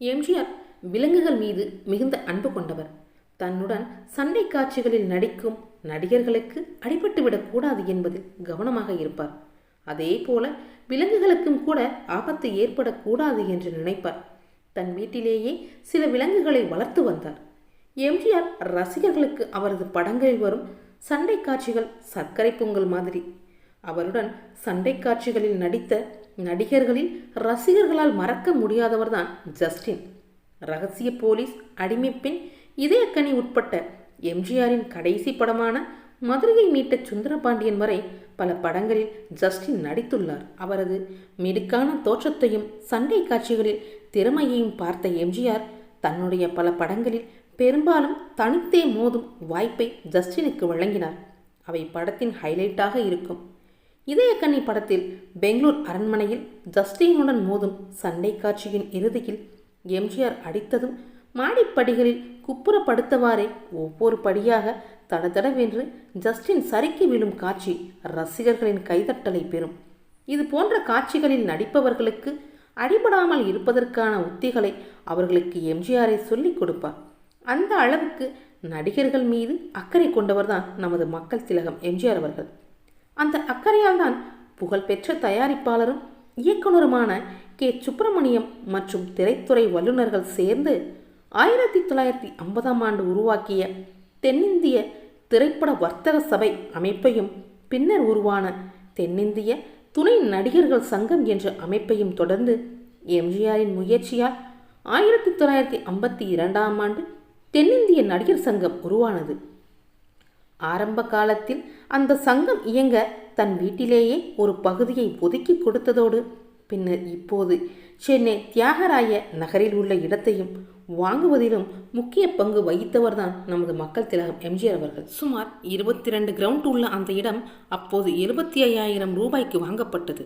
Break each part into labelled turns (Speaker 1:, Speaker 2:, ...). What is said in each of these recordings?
Speaker 1: எம்ஜிஆர் விலங்குகள் மீது மிகுந்த அன்பு கொண்டவர். தன்னுடன் சண்டை காட்சிகளில் நடிக்கும் நடிகர்களுக்கு அடிபட்டுவிடக்கூடாது என்பதில் கவனமாக இருப்பார். அதே போல விலங்குகளுக்கும் கூட ஆபத்து ஏற்படக்கூடாது என்று நினைப்பார். தன் வீட்டிலேயே சில விலங்குகளை வளர்த்து வந்தார். எம்ஜிஆர் ரசிகர்களுக்கு அவரது படங்களில் வரும் சண்டை காட்சிகள் சர்க்கரை பொங்கல் மாதிரி அவருடன் சண்டை காட்சிகளில் நடித்த நடிகர்களில் ரசிகர்களால் மறக்க முடியாதவர்தான் ஜஸ்டின். ரகசிய போலீஸ் அடிமைப்பெண் இதயக்கனி உட்பட்ட எம்ஜிஆரின் கடைசி படமான மதுரையை மீட்ட சுந்தரபாண்டியன் வரை பல படங்களில் ஜஸ்டின் நடித்துள்ளார். அவரது மிடுக்கான தோற்றத்தையும் சண்டை காட்சிகளில் திறமையையும் பார்த்த எம்ஜிஆர் தன்னுடைய பல படங்களில் பெரும்பாலும் தனித்தே மோதும் வாய்ப்பை ஜஸ்டினுக்கு வழங்கினார். அவை படத்தின் ஹைலைட்டாக இருக்கும். இதயக்கண்ணி படத்தில் பெங்களூர் அரண்மனையில் ஜஸ்டினுடன் மோதும் சண்டை காட்சியின் இறுதியில் எம்ஜிஆர் அடித்ததும் மாடிப்படிகளில் குப்புறப்படுத்தவாறே ஒவ்வொரு படியாக தடதடவென்று ஜஸ்டின் சறுக்கி விழும் காட்சி ரசிகர்களின் கைதட்டலை பெறும். இது போன்ற காட்சிகளில் நடிப்பவர்களுக்கு அடிபடாமல் இருப்பதற்கான உத்திகளை அவர்களுக்கு எம்ஜிஆரை சொல்லிக் கொடுப்பார். அந்த அளவுக்கு நடிகர்கள் மீது அக்கறை கொண்டவர்தான் நமது மக்கள் திலகம் எம்ஜிஆர் அவர்கள். அந்த அக்கறையால் தான் புகழ்பெற்ற தயாரிப்பாளரும் இயக்குனருமான கே. சுப்பிரமணியம் மற்றும் திரைத்துறை வல்லுநர்கள் சேர்ந்து ஆயிரத்தி தொள்ளாயிரத்தி ஐம்பதாம் ஆண்டு உருவாக்கிய தென்னிந்திய திரைப்பட வர்த்தக சபை அமைப்பையும் பின்னர் உருவான தென்னிந்திய துணை நடிகர்கள் சங்கம் என்ற அமைப்பையும் தொடர்ந்து எம்ஜிஆரின் முயற்சியால் ஆயிரத்தி தொள்ளாயிரத்தி ஐம்பத்தி இரண்டாம் ஆண்டு தென்னிந்திய நடிகர் சங்கம் உருவானது. ஆரம்ப காலத்தில் அந்த சங்கம் இயங்க தன் வீட்டிலேயே ஒரு பகுதியை ஒதுக்கி கொடுத்ததோடு பின்னர் இப்போது சென்னை தியாகராய நகரில் உள்ள இடத்தையும் வாங்குவதிலும் முக்கிய பங்கு வகித்தவர்தான் நமது மக்கள் திலகம் எம்ஜிஆர் அவர்கள். சுமார் இருபத்தி ரெண்டு கிரவுண்ட் உள்ள அந்த இடம் அப்போது எழுபத்தி ஐயாயிரம் ரூபாய்க்கு வாங்கப்பட்டது.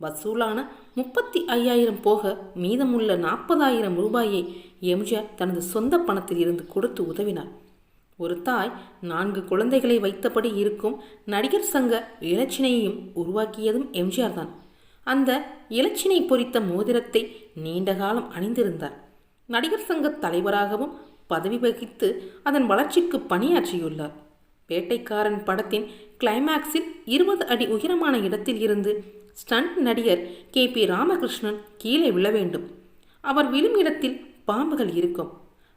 Speaker 1: வசூலான முப்பத்தி ஐயாயிரம் போக மீதமுள்ள நாற்பதாயிரம் ரூபாயை எம்ஜிஆர் தனது சொந்த பணத்தில் இருந்து கொடுத்து உதவினார். ஒரு தாய் நான்கு குழந்தைகளை வைத்தபடி இருக்கும் நடிகர் சங்க இலச்சினையையும் உருவாக்கியதும் எம்ஜிஆர் தான். அந்த இலச்சினை பொறித்த மோதிரத்தை நீண்ட காலம் அணிந்திருந்தார். நடிகர் சங்க தலைவராகவும் பதவி வகித்து அதன் வளர்ச்சிக்கு பணியாற்றியுள்ளார். வேட்டைக்காரன் படத்தின் கிளைமேக்ஸில் இருபது அடி உயரமான இடத்தில் இருந்து ஸ்டண்ட் நடிகர் கே. பி. ராமகிருஷ்ணன் கீழே விழ வேண்டும். அவர் விழும் இடத்தில் பாம்புகள் இருக்கும்.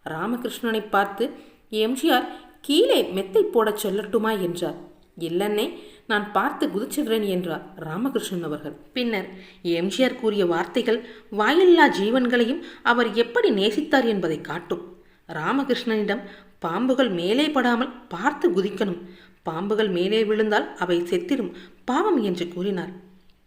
Speaker 1: ராமகிருஷ்ணனை பார்த்து எம்ஜிஆர் கீழே மெத்தை போடச் சொல்லட்டுமா என்றார். இல்லன்னே நான் பார்த்து குதிச்சிடுறேன் என்றார் ராமகிருஷ்ணன் அவர்கள். பின்னர் எம்ஜிஆர் கூறிய வார்த்தைகள் வாயில்லா ஜீவன்களையும் அவர் எப்படி நேசித்தார் என்பதை காட்டும். ராமகிருஷ்ணனிடம் பாம்புகள் மேலே படாமல் பார்த்து குதிக்கணும். பாம்புகள் மேலே விழுந்தால் அவை செத்திடும் பாவம் என்று கூறினார்.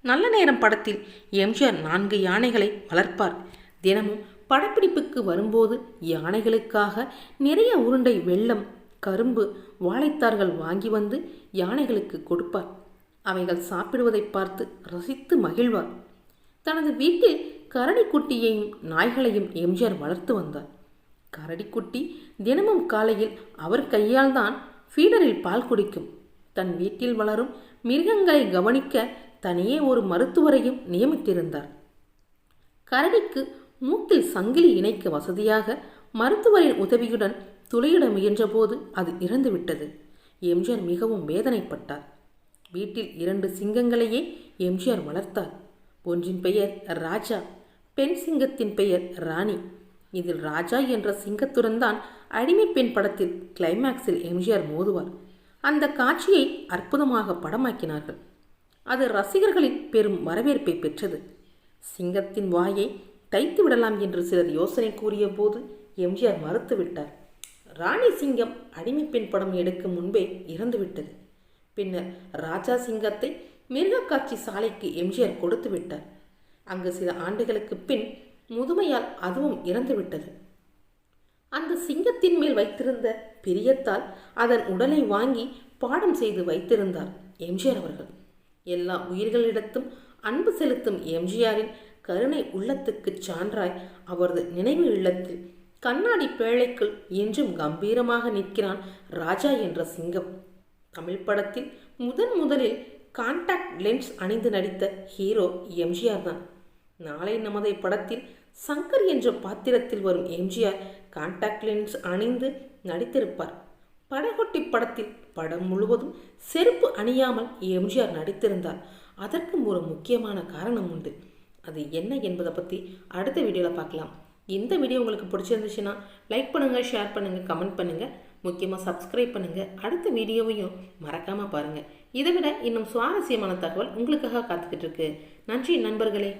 Speaker 1: நல்ல நேரம் படத்தில் எம்ஜிஆர் நான்கு யானைகளை வளர்ப்பார். தினமும் படப்பிடிப்புக்கு வரும்போது யானைகளுக்காக நிறைய உருண்டை வெள்ளம் கரும்பு வாழைத்தார்கள் வாங்கி வந்து யானைகளுக்கு கொடுப்பார். அவைகள் சாப்பிடுவதை பார்த்து ரசித்து மகிழ்வார். தனது வீட்டில் கரடிக்குட்டியையும் நாய்களையும் எம்ஜிஆர் வளர்த்து வந்தார். கரடிக்குட்டி தினமும் காலையில் அவர் கையால் தான் ஃபீடரில் பால் குடிக்கும். தன் வீட்டில் வளரும் மிருகங்களை கவனிக்க தனியே ஒரு மருத்துவரையும் நியமித்திருந்தார். கரடிக்கு மூக்கில் சங்கிலி இணைக்க வசதியாக மருத்துவரின் உதவியுடன் துளையிட முயன்றபோது அது இறந்துவிட்டது. எம்ஜிஆர் மிகவும் வேதனைப்பட்டார். வீட்டில் இரண்டு சிங்கங்களையே எம்ஜிஆர் வளர்த்தார். ஒன்றின் பெயர் ராஜா பெண் சிங்கத்தின் பெயர் ராணி. இதில் ராஜா என்ற சிங்கத்துடன் தான் அடிமை பெண் படத்தில் கிளைமேக்ஸில் எம்ஜிஆர் மோதுவார். அந்த காட்சியை அற்புதமாக படமாக்கினார்கள். அது ரசிகர்களின் பெரும் வரவேற்பை பெற்றது. சிங்கத்தின் வாயை தைத்து விடலாம் என்று சிலர் யோசனை கூறிய போது எம்ஜிஆர் மறுத்துவிட்டார். ராணி சிங்கம் அடிமை பெண் படம் எடுக்கும் முன்பே இறந்துவிட்டது. பின்னர் ராஜா சிங்கத்தை மிருகக்காட்சி சாலைக்கு எம்ஜிஆர் கொடுத்து விட்டார் அங்கு சில ஆண்டுகளுக்கு பின் முதுமையால் அதுவும் இறந்துவிட்டது. அந்த சிங்கத்தின் மேல் வைத்திருந்த பிரியத்தால் அதன் உடலை வாங்கி பாடம் செய்து வைத்திருந்தார் எம்ஜிஆர் அவர்கள். எல்லா உயிர்களிடத்தும் அன்பு செலுத்தும் எம்ஜிஆரின் கருணை உள்ளத்துக்குச் சான்றாய் அவரது நினைவு இல்லத்தில். கண்ணாடி பேழைக்குள் என்றும் கம்பீரமாக நிற்கிறான் ராஜா என்ற சிங்கம். தமிழ் படத்தில் முதன் முதலில் கான்டாக்ட் லென்ஸ் அணிந்து நடித்த ஹீரோ எம்ஜிஆர் தான். நாளை நமதை படத்தில் சங்கர் என்ற பாத்திரத்தில் வரும் எம்ஜிஆர் கான்டாக்ட் லென்ஸ் அணிந்து நடித்திருப்பார். படகொட்டி படத்தில் படம் முழுவதும் செருப்பு அணியாமல் எம்ஜிஆர் நடித்திருந்தார். அதற்கும் ஒரு முக்கியமான காரணம் உண்டு. அது என்ன என்பதை பற்றி அடுத்த வீடியோவில் பார்க்கலாம். இந்த வீடியோ உங்களுக்கு பிடிச்சிருந்துச்சுன்னா லைக் பண்ணுங்கள் ஷேர் பண்ணுங்கள் கமெண்ட் பண்ணுங்கள் முக்கியமாக சப்ஸ்கிரைப் பண்ணுங்கள் அடுத்த வீடியோவையும் மறக்காமல் பாருங்கள் இதை விட இன்னும் சுவாரஸ்யமான தகவல் உங்களுக்காக காத்துக்கிட்டு இருக்கு. நன்றி நண்பர்களே.